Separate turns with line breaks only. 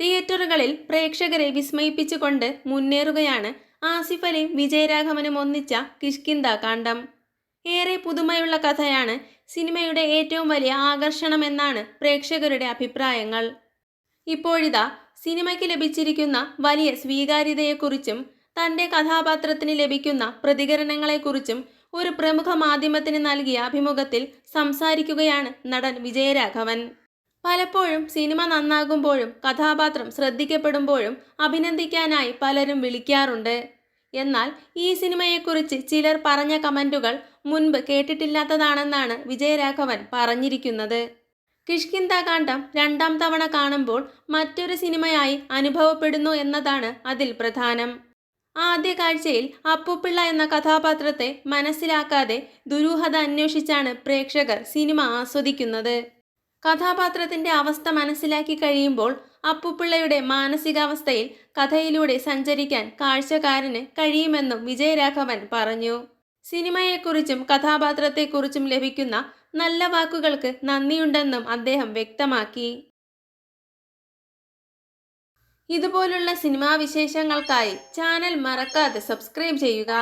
തിയേറ്ററുകളിൽ പ്രേക്ഷകരെ വിസ്മയിപ്പിച്ചുകൊണ്ട് മുന്നേറുകയാണ് ആസിഫ് അലിയും വിജയരാഘവനും ഒന്നിച്ച കിഷ്കിന്ദ കാണ്ഡം. ഏറെ പുതുമയുള്ള കഥയാണ് സിനിമയുടെ ഏറ്റവും വലിയ ആകർഷണമെന്നാണ് പ്രേക്ഷകരുടെ അഭിപ്രായങ്ങൾ. ഇപ്പോഴിതാ സിനിമയ്ക്ക് ലഭിച്ചിരിക്കുന്ന വലിയ സ്വീകാര്യതയെക്കുറിച്ചും തന്റെ കഥാപാത്രത്തിന് ലഭിക്കുന്ന പ്രതികരണങ്ങളെക്കുറിച്ചും ഒരു പ്രമുഖ മാധ്യമത്തിന് നൽകിയ അഭിമുഖത്തിൽ സംസാരിക്കുകയാണ് നടൻ വിജയരാഘവൻ. പലപ്പോഴും സിനിമ നന്നാകുമ്പോഴും കഥാപാത്രം ശ്രദ്ധിക്കപ്പെടുമ്പോഴും അഭിനന്ദിക്കാനായി പലരും വിളിക്കാറുണ്ട്. എന്നാൽ ഈ സിനിമയെക്കുറിച്ച് ചിലർ പറഞ്ഞ കമന്റുകൾ മുൻപ് കേട്ടിട്ടില്ലാത്തതാണെന്നാണ് വിജയരാഘവൻ പറഞ്ഞിരിക്കുന്നത്. കിഷ്കിന്ത കാണ്ഡം രണ്ടാം തവണ കാണുമ്പോൾ മറ്റൊരു സിനിമയായി അനുഭവപ്പെടുന്നു എന്നതാണ് അതിൽ പ്രധാനം. ആദ്യ കാഴ്ചയിൽ അപ്പുപിള്ള എന്ന കഥാപാത്രത്തെ മനസ്സിലാക്കാതെ ദുരൂഹത അന്വേഷിച്ചാണ് പ്രേക്ഷകർ സിനിമ ആസ്വദിക്കുന്നത്. കഥാപാത്രത്തിന്റെ അവസ്ഥ മനസ്സിലാക്കി കഴിയുമ്പോൾ അപ്പുപിള്ളയുടെ മാനസികാവസ്ഥയിൽ കഥയിലൂടെ സഞ്ചരിക്കാൻ കാഴ്ചക്കാരന് കഴിയുമെന്നും വിജയരാഘവൻ പറഞ്ഞു. സിനിമയെക്കുറിച്ചും കഥാപാത്രത്തെക്കുറിച്ചും ലഭിക്കുന്ന നല്ല വാക്കുകൾക്ക് നന്ദിയുണ്ടെന്നും അദ്ദേഹം വ്യക്തമാക്കി. ഇതുപോലുള്ള സിനിമാ വിശേഷങ്ങൾക്കായി ചാനൽ മറക്കാതെ സബ്സ്ക്രൈബ് ചെയ്യുക.